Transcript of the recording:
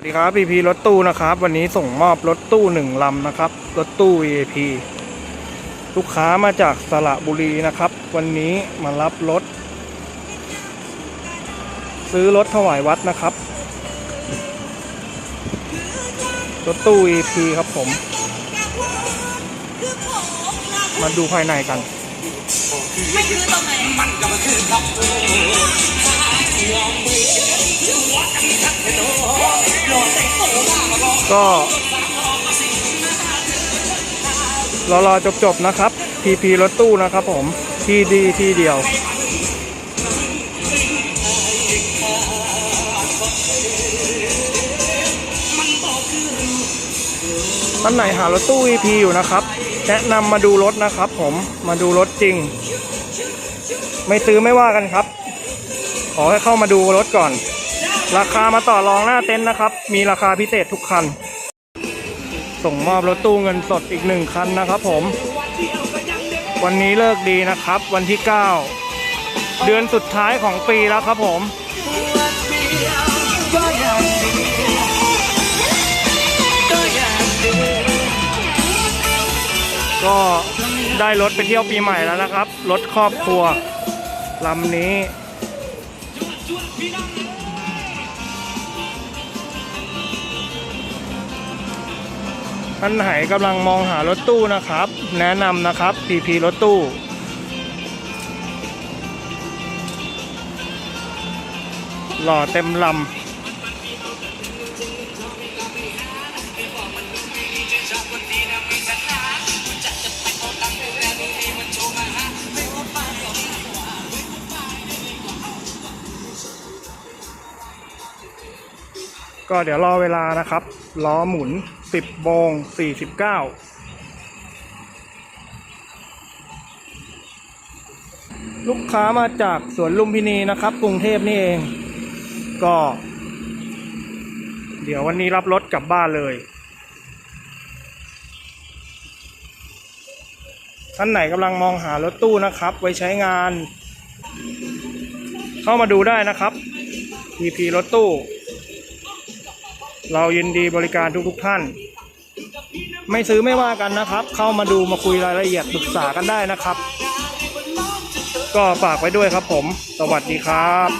สวัสดีครับพีพีรถตู้นะครับ วันนี้ส่งมอบรถตู้หนึ่งลำนะครับ รถตู้ VIP ลูกค้ามาจากสระบุรีนะครับ วันนี้มารับรถ ซื้อรถถวายวัดนะครับ รถตู้ VIP ครับผม มาดูภายในกันไม่คือตรงไหนก็ร รอรอจบจบนะครับ PP รถตู้นะครับผมที่ดีที่เดียว ท่านไหนหารถตู้ EP อยู่นะครับ แนะนำมาดูรถนะครับผมมาดูรถจริง ไม่ซื้อไม่ว่ากันครับ ขอให้เข้ามาดูรถก่อน ราคามาต่อรองหน้าเต็นท์นะครับ มีราคาพิเศษทุกคัน ส่งมอบรถตู้เงินสดอีกหนึ่งคันนะครับผม วันนี้เลิกดีนะครับ วันที่ 9 เดือนสุดท้ายของปีแล้วครับผมก็ได้รถไปเที่ยวปีใหม่แล้วนะครับ รถครอบครัวลำนี้ ท่านไหนกำลังมองหารถตู้นะครับ แนะนำนะครับ PP รถตู้ หล่อเต็มลำก็เดี๋ยวรอเวลานะครับ ล้อหมุน 10โมง49ลูกค้ามาจากสวนลุมพินีนะครับ กรุงเทพนี่เอง ก็ เดี๋ยววันนี้รับรถกลับบ้านเลยท่านไหนกำลังมองหารถตู้นะครับ ไว้ใช้งาน เข้ามาดูได้นะครับ EP รถตู้ เรายินดีบริการทุกทุกท่าน ไม่ซื้อไม่ว่ากันนะครับ เข้ามาดูมาคุยรายละเอียดปรึกษากันได้นะครับ ก็ฝากไว้ด้วยครับผม สวัสดีครับ